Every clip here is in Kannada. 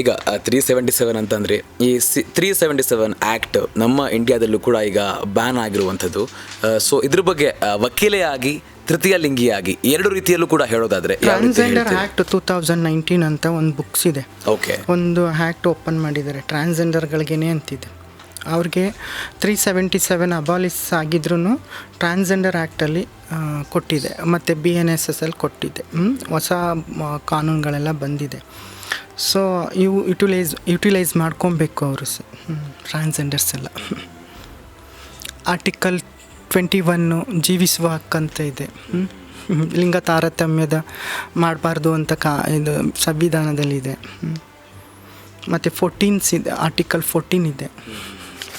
ಈಗ ತ್ರೀ ಸೆವೆಂಟಿ ಸೆವೆನ್ ಅಂತಂದರೆ ಈ C three seventy seven act ನಮ್ಮ ಇಂಡಿಯಾದಲ್ಲೂ ಕೂಡ ಈಗ ಬ್ಯಾನ್ ಆಗಿರುವಂಥದ್ದು. ಸೊ ಇದ್ರ ಬಗ್ಗೆ ವಕೀಲೆಯಾಗಿ ತೃತೀಯ ಲಿಂಗಿಯಾಗಿ ಎರಡು ರೀತಿಯಲ್ಲೂ ಕೂಡ ಹೇಳೋದಾದ್ರೆ transgender act act two thousand nineteen ಅಂತ ಒಂದು ಬುಕ್ಸ್ ಇದೆ. ಓಕೆ ಒಂದು ಆ್ಯಕ್ಟ್ ಓಪನ್ ಮಾಡಿದ್ದಾರೆ ಟ್ರಾನ್ಸ್ಜೆಂಡರ್ಗಳಿಗೇನೆ ಅಂತಿದೆ. ಅವ್ರಿಗೆ ತ್ರೀ ಸೆವೆಂಟಿ ಸೆವೆನ್ ಅಬಾಲಿಸ್ ಆಗಿದ್ರೂ ಟ್ರಾನ್ಸ್ಜೆಂಡರ್ ಆ್ಯಕ್ಟಲ್ಲಿ ಕೊಟ್ಟಿದೆ. ಮತ್ತು ಬಿ ಎನ್ ಎಸ್ ಎಸ್ ಅಲ್ಲಿ ಕೊಟ್ಟಿದೆ? ಹೊಸ ಕಾನೂನುಗಳೆಲ್ಲ ಬಂದಿದೆ. ಸೊ ಇವು ಯುಟಿಲೈಸ್ ಯುಟಿಲೈಸ್ ಮಾಡ್ಕೊಬೇಕು ಅವರು ಸ ಟ್ರಾನ್ಸ್ಜೆಂಡರ್ಸ್ ಎಲ್ಲ. ಆರ್ಟಿಕಲ್ ಟ್ವೆಂಟಿ ಒನ್ನು ಜೀವಿಸುವ ಹಕ್ಕಂತ ಇದೆ. ಲಿಂಗ ತಾರತಮ್ಯದ ಮಾಡಬಾರ್ದು ಅಂತ ಕಾ, ಇದು ಸಂವಿಧಾನದಲ್ಲಿದೆ. ಮತ್ತು ಫೋರ್ಟೀನ್ಸ್ ಇದೆ ಆರ್ಟಿಕಲ್ ಫೋರ್ಟೀನ್ ಇದೆ.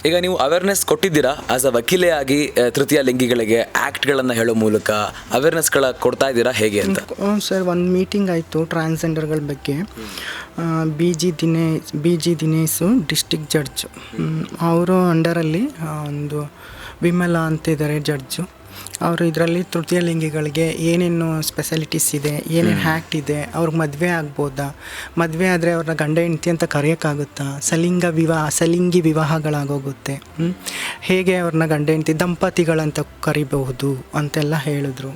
ಈಗ ನೀವು ಅವೇರ್ನೆಸ್ ಕೊಟ್ಟಿದ್ದೀರಾ? ಆಸ್ ಅ ವಕೀಲೆಯಾಗಿ ತೃತೀಯ ಲಿಂಗಿಗಳಿಗೆ ಆ್ಯಕ್ಟ್ಗಳನ್ನು ಹೇಳೋ ಮೂಲಕ ಅವೇರ್ನೆಸ್ಗಳ ಕೊಡ್ತಾ ಇದ್ದೀರಾ? ಹೇಗೆ ಅಂತ? ಸರ್, ಒಂದು ಮೀಟಿಂಗ್ ಆಯಿತು ಟ್ರಾನ್ಸ್ಜೆಂಡರ್ಗಳ ಬಗ್ಗೆ. B G Dinesh B G Dinesh district judge ಅವರು ಅಂಡರಲ್ಲಿ ಒಂದು ವಿಮಲಾ ಅಂತ ಇದ್ದಾರೆ ಜಡ್ಜು ಅವರು ಇದರಲ್ಲಿ ತೃತೀಯ ಲಿಂಗಿಗಳಿಗೆ ಏನೇನು ಸ್ಪೆಷಾಲಿಟೀಸ್ ಇದೆ ಏನೇನು ಹ್ಯಾಕ್ಟ್ ಇದೆ ಅವ್ರಿಗೆ ಮದುವೆ ಆಗ್ಬೋದಾ? ಮದುವೆ ಆದರೆ ಅವ್ರನ್ನ ಗಂಡ ಹೆಂಡತಿ ಅಂತ ಕರೆಯೋಕ್ಕಾಗುತ್ತಾ? ಸಲಿಂಗ ವಿವಾಹ ಸಲಿಂಗಿ ವಿವಾಹಗಳಾಗೋಗುತ್ತೆ. ಹೇಗೆ ಅವ್ರನ್ನ ಗಂಡ ಹೆಂಡತಿ ದಂಪತಿಗಳಂತ ಕರಿಬಹುದು ಅಂತೆಲ್ಲ ಹೇಳಿದ್ರು.